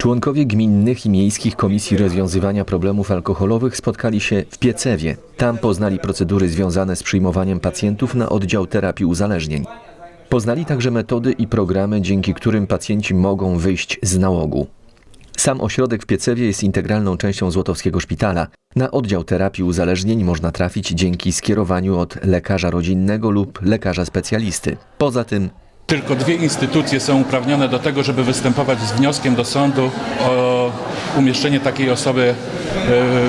Członkowie gminnych i miejskich komisji rozwiązywania problemów alkoholowych spotkali się w Piecewie. Tam poznali procedury związane z przyjmowaniem pacjentów na oddział terapii uzależnień. Poznali także metody i programy, dzięki którym pacjenci mogą wyjść z nałogu. Sam ośrodek w Piecewie jest integralną częścią Złotowskiego Szpitala. Na oddział terapii uzależnień można trafić dzięki skierowaniu od lekarza rodzinnego lub lekarza specjalisty. Poza tym Tylko dwie instytucje są uprawnione do tego, żeby występować z wnioskiem do sądu o umieszczenie takiej osoby e,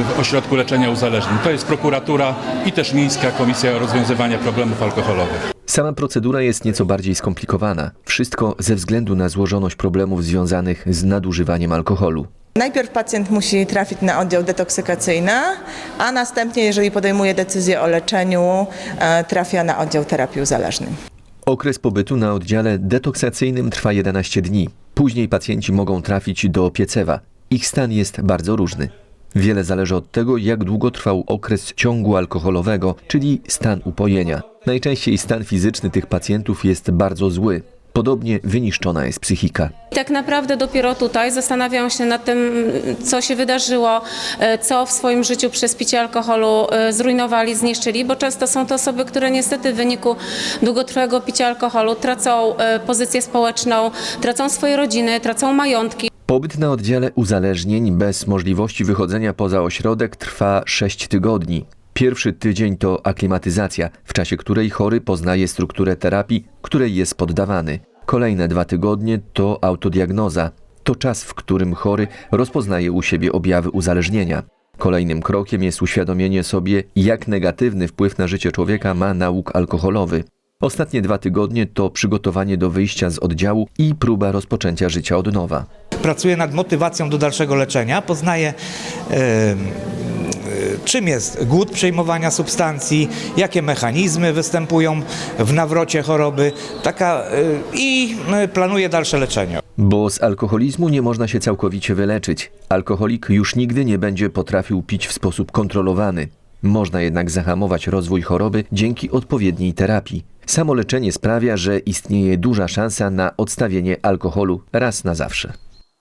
w ośrodku leczenia uzależnień. To jest prokuratura i też Miejska Komisja Rozwiązywania Problemów Alkoholowych. Sama procedura jest nieco bardziej skomplikowana. Wszystko ze względu na złożoność problemów związanych z nadużywaniem alkoholu. Najpierw pacjent musi trafić na oddział detoksykacyjny, a następnie, jeżeli podejmuje decyzję o leczeniu, e, trafia na oddział terapii uzależnej. Okres pobytu na oddziale detoksacyjnym trwa 11 dni. Później pacjenci mogą trafić do Piecewa. Ich stan jest bardzo różny. Wiele zależy od tego, jak długo trwał okres ciągu alkoholowego, czyli stan upojenia. Najczęściej stan fizyczny tych pacjentów jest bardzo zły. Podobnie wyniszczona jest psychika. Tak naprawdę dopiero tutaj zastanawiają się nad tym, co się wydarzyło, e, co w swoim życiu przez picie alkoholu e, zrujnowali, zniszczyli, bo często są to osoby, które niestety w wyniku długotrwałego picia alkoholu tracą e, pozycję społeczną, tracą swoje rodziny, tracą majątki. Pobyt na oddziale uzależnień bez możliwości wychodzenia poza ośrodek trwa 6 tygodni. Pierwszy tydzień to aklimatyzacja, w czasie której chory poznaje strukturę terapii, której jest poddawany. Kolejne dwa tygodnie to autodiagnoza. To czas, w którym chory rozpoznaje u siebie objawy uzależnienia. Kolejnym krokiem jest uświadomienie sobie, jak negatywny wpływ na życie człowieka ma nauk alkoholowy. Ostatnie dwa tygodnie to przygotowanie do wyjścia z oddziału i próba rozpoczęcia życia od nowa. Pracuję nad motywacją do dalszego leczenia, poznaję e, czym jest głód przejmowania substancji, jakie mechanizmy występują w nawrocie choroby taka, e, i e, planuję dalsze leczenie. Bo z alkoholizmu nie można się całkowicie wyleczyć. Alkoholik już nigdy nie będzie potrafił pić w sposób kontrolowany. Można jednak zahamować rozwój choroby dzięki odpowiedniej terapii. Samo leczenie sprawia, że istnieje duża szansa na odstawienie alkoholu raz na zawsze.